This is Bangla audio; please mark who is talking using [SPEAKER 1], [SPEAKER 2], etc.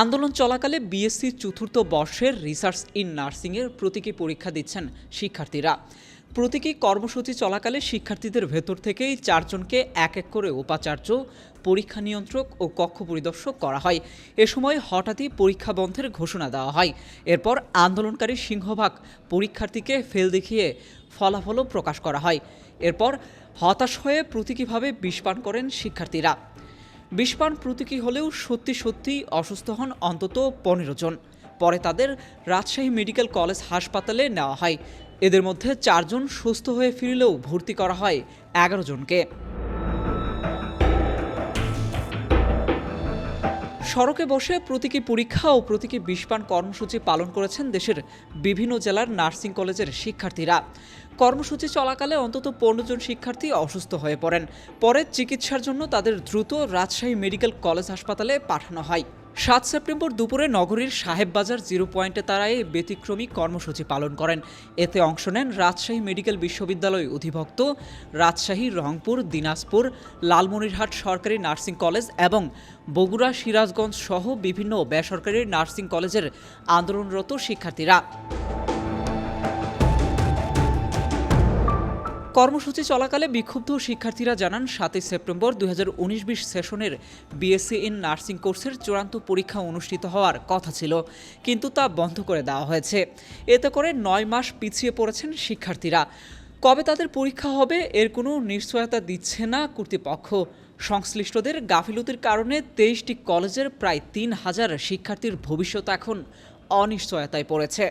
[SPEAKER 1] আন্দোলন চলাকালে বিএসসি চতুর্থ বর্ষের রিসার্চ ইন নার্সিংয়ের প্রতীকী পরীক্ষা দিচ্ছেন শিক্ষার্থীরা। প্রতীকী কর্মসূচি চলাকালে শিক্ষার্থীদের ভেতর থেকেই চারজনকে এক এক করে উপাচার্য, পরীক্ষা নিয়ন্ত্রক ও কক্ষ পরিদর্শক করা হয়। এ সময় হঠাৎই পরীক্ষা বন্ধের ঘোষণা দেওয়া হয়। এরপর আন্দোলনকারী সিংহভাগ পরীক্ষার্থীকে ফেল দেখিয়ে ফলাফলও প্রকাশ করা হয়। এরপর হতাশ হয়ে প্রতীকীভাবে বিষপান করেন শিক্ষার্থীরা। বিষপান প্রতীকী হলেও সত্যি সত্যি অসুস্থ হন অন্তত পনেরো জন। পরে তাদের রাজশাহী মেডিকেল কলেজ হাসপাতালে নেওয়া হয়। এদের মধ্যে চারজন সুস্থ হয়ে ফিরলেও ভর্তি করা হয় এগারো জনকে। সড়কে বসে প্রতীকী পরীক্ষা ও প্রতীকী বিষপান কর্মসূচি পালন করেছেন দেশের বিভিন্ন জেলার নার্সিং কলেজের শিক্ষার্থীরা। কর্মসূচি চলাকালে অন্তত পনেরো জন শিক্ষার্থী অসুস্থ হয়ে পড়েন। পরে চিকিৎসার জন্য তাদের দ্রুত রাজশাহী মেডিকেল কলেজ হাসপাতালে পাঠানো হয়। সাত সেপ্টেম্বর দুপুরে নগরীর সাহেববাজার জিরো পয়েন্টে তারা এই ব্যতিক্রমী কর্মসূচি পালন করেন। এতে অংশ নেন রাজশাহী মেডিকেল বিশ্ববিদ্যালয় অধিভক্ত, রাজশাহী রংপুর, দিনাজপুর, লালমনিরহাট সরকারি নার্সিং কলেজ এবং বগুড়া, সিরাজগঞ্জ সহ বিভিন্ন বেসরকারি নার্সিং কলেজের আন্দোলনরত শিক্ষার্থীরা। কর্মসূচি চলাকালে বিক্ষুব্ধ শিক্ষার্থীরা জানান, সাতই সেপ্টেম্বর দুই হাজার সেশনের বিএসসি ইন নার্সিং কোর্সের চূড়ান্ত পরীক্ষা অনুষ্ঠিত হওয়ার কথা ছিল, কিন্তু তা বন্ধ করে দেওয়া হয়েছে। এতে করে নয় মাস পিছিয়ে পড়েছেন শিক্ষার্থীরা। কবে তাদের পরীক্ষা হবে, এর কোনো নিশ্চয়তা দিচ্ছে না কর্তৃপক্ষ। সংশ্লিষ্টদের গাফিলতির কারণে তেইশটি কলেজের প্রায় তিন হাজার শিক্ষার্থীর ভবিষ্যৎ এখন অনিশ্চয়তায় পড়েছে।